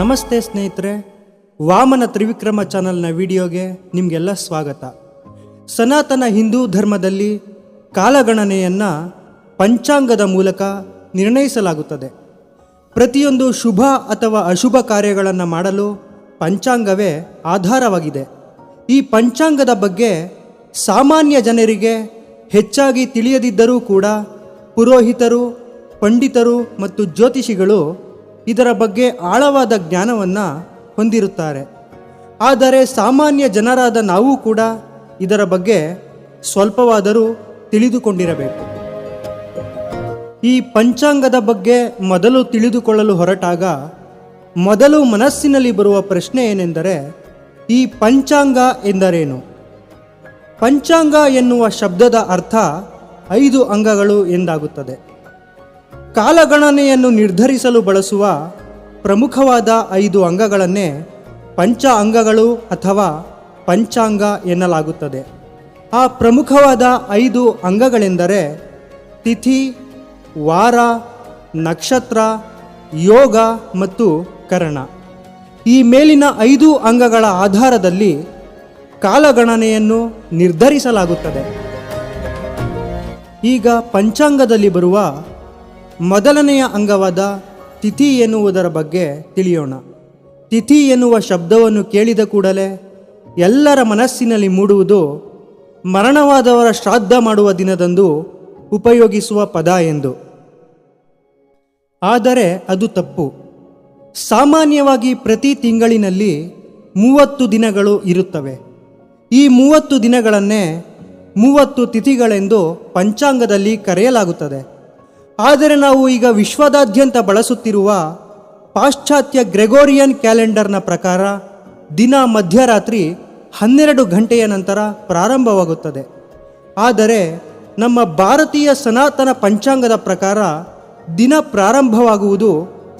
ನಮಸ್ತೆ ಸ್ನೇಹಿತರೆ, ವಾಮನ ತ್ರಿವಿಕ್ರಮ ಚಾನಲ್ನ ವಿಡಿಯೋಗೆ ನಿಮಗೆಲ್ಲ ಸ್ವಾಗತ. ಸನಾತನ ಹಿಂದೂ ಧರ್ಮದಲ್ಲಿ ಕಾಲಗಣನೆಯನ್ನು ಪಂಚಾಂಗದ ಮೂಲಕ ನಿರ್ಣಯಿಸಲಾಗುತ್ತದೆ. ಪ್ರತಿಯೊಂದು ಶುಭ ಅಥವಾ ಅಶುಭ ಕಾರ್ಯಗಳನ್ನು ಮಾಡಲು ಪಂಚಾಂಗವೇ ಆಧಾರವಾಗಿದೆ. ಈ ಪಂಚಾಂಗದ ಬಗ್ಗೆ ಸಾಮಾನ್ಯ ಜನರಿಗೆ ಹೆಚ್ಚಾಗಿ ತಿಳಿಯದಿದ್ದರೂ ಕೂಡ ಪುರೋಹಿತರು, ಪಂಡಿತರು ಮತ್ತು ಜ್ಯೋತಿಷಿಗಳು ಇದರ ಬಗ್ಗೆ ಆಳವಾದ ಜ್ಞಾನವನ್ನು ಹೊಂದಿರುತ್ತಾರೆ. ಆದರೆ ಸಾಮಾನ್ಯ ಜನರಾದ ನಾವು ಕೂಡ ಇದರ ಬಗ್ಗೆ ಸ್ವಲ್ಪವಾದರೂ ತಿಳಿದುಕೊಂಡಿರಬೇಕು. ಈ ಪಂಚಾಂಗದ ಬಗ್ಗೆ ಮೊದಲು ತಿಳಿದುಕೊಳ್ಳಲು ಹೊರಟಾಗ ಮೊದಲು ಮನಸ್ಸಿನಲ್ಲಿ ಬರುವ ಪ್ರಶ್ನೆ ಏನೆಂದರೆ, ಈ ಪಂಚಾಂಗ ಎಂದರೇನು? ಪಂಚಾಂಗ ಎನ್ನುವ ಶಬ್ದದ ಅರ್ಥ ಐದು ಅಂಗಗಳು ಎಂದಾಗುತ್ತದೆ. ಕಾಲಗಣನೆಯನ್ನು ನಿರ್ಧರಿಸಲು ಬಳಸುವ ಪ್ರಮುಖವಾದ ಐದು ಅಂಗಗಳನ್ನೇ ಪಂಚ ಅಂಗಗಳು ಅಥವಾ ಪಂಚಾಂಗ ಎನ್ನಲಾಗುತ್ತದೆ. ಆ ಪ್ರಮುಖವಾದ ಐದು ಅಂಗಗಳೆಂದರೆ ತಿಥಿ, ವಾರ, ನಕ್ಷತ್ರ, ಯೋಗ ಮತ್ತು ಕರಣ. ಈ ಮೇಲಿನ ಐದು ಅಂಗಗಳ ಆಧಾರದಲ್ಲಿ ಕಾಲಗಣನೆಯನ್ನು ನಿರ್ಧರಿಸಲಾಗುತ್ತದೆ. ಈಗ ಪಂಚಾಂಗದಲ್ಲಿ ಬರುವ ಮೊದಲನೆಯ ಅಂಗವಾದ ತಿಥಿ ಎನ್ನುವುದರ ಬಗ್ಗೆ ತಿಳಿಯೋಣ. ತಿಥಿ ಎನ್ನುವ ಶಬ್ದವನ್ನು ಕೇಳಿದ ಕೂಡಲೇ ಎಲ್ಲರ ಮನಸ್ಸಿನಲ್ಲಿ ಮೂಡುವುದು ಮರಣವಾದವರ ಶ್ರಾದ್ದ ಮಾಡುವ ದಿನದಂದು ಉಪಯೋಗಿಸುವ ಪದ ಎಂದು. ಆದರೆ ಅದು ತಪ್ಪು. ಸಾಮಾನ್ಯವಾಗಿ ಪ್ರತಿ ತಿಂಗಳಿನಲ್ಲಿ ಮೂವತ್ತು ದಿನಗಳು ಇರುತ್ತವೆ. ಈ ಮೂವತ್ತು ದಿನಗಳನ್ನೇ ಮೂವತ್ತು ತಿಥಿಗಳೆಂದು ಪಂಚಾಂಗದಲ್ಲಿ ಕರೆಯಲಾಗುತ್ತದೆ. ಆದರೆ ನಾವು ಈಗ ವಿಶ್ವದಾದ್ಯಂತ ಬಳಸುತ್ತಿರುವ ಪಾಶ್ಚಾತ್ಯ ಗ್ರೆಗೋರಿಯನ್ ಕ್ಯಾಲೆಂಡರ್ನ ಪ್ರಕಾರ ದಿನ ಮಧ್ಯರಾತ್ರಿ ಹನ್ನೆರಡು ಗಂಟೆಯ ನಂತರ ಪ್ರಾರಂಭವಾಗುತ್ತದೆ. ಆದರೆ ನಮ್ಮ ಭಾರತೀಯ ಸನಾತನ ಪಂಚಾಂಗದ ಪ್ರಕಾರ ದಿನ ಪ್ರಾರಂಭವಾಗುವುದು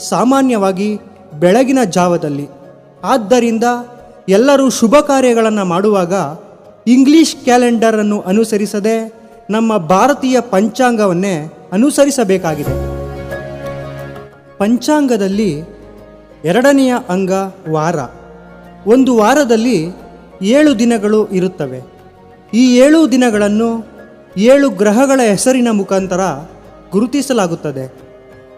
ಸಾಮಾನ್ಯವಾಗಿ ಬೆಳಗಿನ ಜಾವದಲ್ಲಿ. ಆದ್ದರಿಂದ ಎಲ್ಲರೂ ಶುಭ ಕಾರ್ಯಗಳನ್ನು ಮಾಡುವಾಗ ಇಂಗ್ಲಿಷ್ ಕ್ಯಾಲೆಂಡರನ್ನು ಅನುಸರಿಸದೆ ನಮ್ಮ ಭಾರತೀಯ ಪಂಚಾಂಗವನ್ನೇ ಅನುಸರಿಸಬೇಕಾಗಿದೆ. ಪಂಚಾಂಗದಲ್ಲಿ ಎರಡನೆಯ ಅಂಗ ವಾರ. ಒಂದು ವಾರದಲ್ಲಿ ಏಳು ದಿನಗಳು ಇರುತ್ತವೆ. ಈ ಏಳು ದಿನಗಳನ್ನು ಏಳು ಗ್ರಹಗಳ ಹೆಸರಿನ ಮುಖಾಂತರ ಗುರುತಿಸಲಾಗುತ್ತದೆ.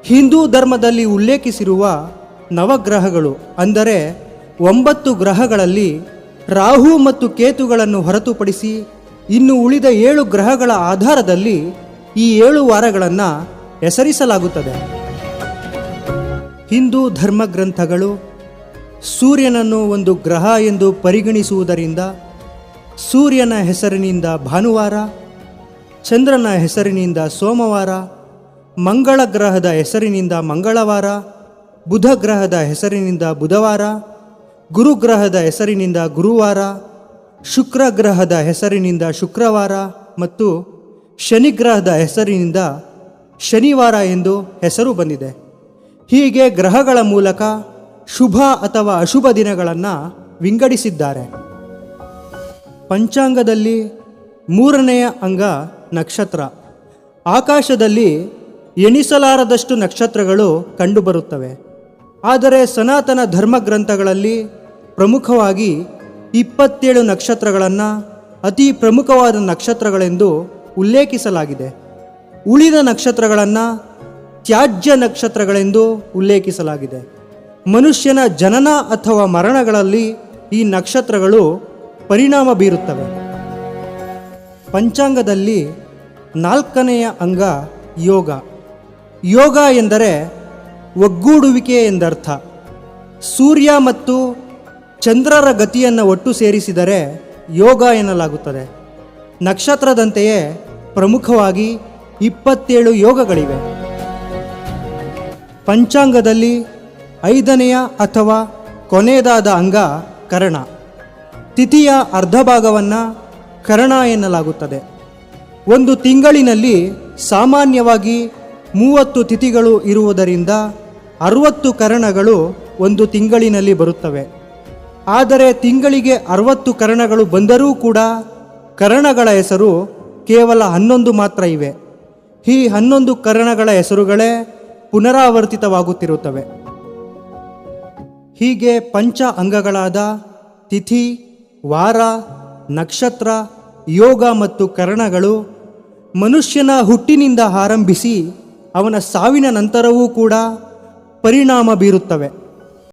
ಹಿಂದೂ ಧರ್ಮದಲ್ಲಿ ಉಲ್ಲೇಖಿಸಿರುವ ನವಗ್ರಹಗಳು ಅಂದರೆ ಒಂಬತ್ತು ಗ್ರಹಗಳಲ್ಲಿ ರಾಹು ಮತ್ತು ಕೇತುಗಳನ್ನು ಹೊರತುಪಡಿಸಿ ಇನ್ನು ಉಳಿದ ಏಳು ಗ್ರಹಗಳ ಆಧಾರದಲ್ಲಿ ಈ ಏಳು ವಾರಗಳನ್ನು ಹೆಸರಿಸಲಾಗುತ್ತದೆ. ಹಿಂದೂ ಧರ್ಮಗ್ರಂಥಗಳು ಸೂರ್ಯನನ್ನು ಒಂದು ಗ್ರಹ ಎಂದು ಪರಿಗಣಿಸುವುದರಿಂದ ಸೂರ್ಯನ ಹೆಸರಿನಿಂದ ಭಾನುವಾರ, ಚಂದ್ರನ ಹೆಸರಿನಿಂದ ಸೋಮವಾರ, ಮಂಗಳ ಗ್ರಹದ ಹೆಸರಿನಿಂದ ಮಂಗಳವಾರ, ಬುಧ ಗ್ರಹದ ಹೆಸರಿನಿಂದ ಬುಧವಾರ ಗುರುಗ್ರಹದ ಹೆಸರಿನಿಂದ ಗುರುವಾರ, ಶುಕ್ರ ಗ್ರಹದ ಹೆಸರಿನಿಂದ ಶುಕ್ರವಾರ ಮತ್ತು ಶನಿಗ್ರಹದ ಹೆಸರಿನಿಂದ ಶನಿವಾರ ಎಂದು ಹೆಸರು ಬಂದಿದೆ. ಹೀಗೆ ಗ್ರಹಗಳ ಮೂಲಕ ಶುಭ ಅಥವಾ ಅಶುಭ ದಿನಗಳನ್ನು ವಿಂಗಡಿಸಿದ್ದಾರೆ. ಪಂಚಾಂಗದಲ್ಲಿ ಮೂರನೆಯ ಅಂಗ ನಕ್ಷತ್ರ. ಆಕಾಶದಲ್ಲಿ ಎಣಿಸಲಾರದಷ್ಟು ನಕ್ಷತ್ರಗಳು ಕಂಡುಬರುತ್ತವೆ. ಆದರೆ ಸನಾತನ ಧರ್ಮಗ್ರಂಥಗಳಲ್ಲಿ ಪ್ರಮುಖವಾಗಿ ಇಪ್ಪತ್ತೇಳು ನಕ್ಷತ್ರಗಳನ್ನು ಅತಿ ಪ್ರಮುಖವಾದ ನಕ್ಷತ್ರಗಳೆಂದು ಉಲ್ಲೇಖಿಸಲಾಗಿದೆ. ಉಳಿದ ನಕ್ಷತ್ರಗಳನ್ನು ತ್ಯಾಜ್ಯ ನಕ್ಷತ್ರಗಳೆಂದು ಉಲ್ಲೇಖಿಸಲಾಗಿದೆ. ಮನುಷ್ಯನ ಜನನ ಅಥವಾ ಮರಣಗಳಲ್ಲಿ ಈ ನಕ್ಷತ್ರಗಳು ಪರಿಣಾಮ ಬೀರುತ್ತವೆ. ಪಂಚಾಂಗದಲ್ಲಿ ನಾಲ್ಕನೆಯ ಅಂಗ ಯೋಗ. ಯೋಗ ಎಂದರೆ ಒಗ್ಗೂಡುವಿಕೆ ಎಂದರ್ಥ. ಸೂರ್ಯ ಮತ್ತು ಚಂದ್ರರ ಗತಿಯನ್ನು ಒಟ್ಟು ಸೇರಿಸಿದರೆ ಯೋಗ ಎನ್ನಲಾಗುತ್ತದೆ. ನಕ್ಷತ್ರದಂತೆಯೇ ಪ್ರಮುಖವಾಗಿ ಇಪ್ಪತ್ತೇಳು ಯೋಗಗಳಿವೆ. ಪಂಚಾಂಗದಲ್ಲಿ ಐದನೆಯ ಅಥವಾ ಕೊನೆಯದಾದ ಅಂಗ ಕರ್ಣ. ತಿಥಿಯ ಅರ್ಧ ಭಾಗವನ್ನು ಕರ್ಣ ಎನ್ನಲಾಗುತ್ತದೆ. ಒಂದು ತಿಂಗಳಿನಲ್ಲಿ ಸಾಮಾನ್ಯವಾಗಿ ಮೂವತ್ತು ತಿಥಿಗಳು ಇರುವುದರಿಂದ ಅರುವತ್ತು ಕರಣಗಳು ಒಂದು ತಿಂಗಳಿನಲ್ಲಿ ಬರುತ್ತವೆ. ಆದರೆ ತಿಂಗಳಿಗೆ ಅರುವತ್ತು ಕರಣಗಳು ಬಂದರೂ ಕೂಡ ಕರಣಗಳ ಹೆಸರು ಕೇವಲ ಹನ್ನೊಂದು ಮಾತ್ರ ಇವೆ. ಈ ಹನ್ನೊಂದು ಕರಣಗಳ ಹೆಸರುಗಳೇ ಪುನರಾವರ್ತಿತವಾಗುತ್ತಿರುತ್ತವೆ. ಹೀಗೆ ಪಂಚ ಅಂಗಗಳಾದ ತಿಥಿ, ವಾರ, ನಕ್ಷತ್ರ, ಯೋಗ ಮತ್ತು ಕರಣಗಳು ಮನುಷ್ಯನ ಹುಟ್ಟಿನಿಂದ ಆರಂಭಿಸಿ ಅವನ ಸಾವಿನ ನಂತರವೂ ಕೂಡ ಪರಿಣಾಮ ಬೀರುತ್ತವೆ.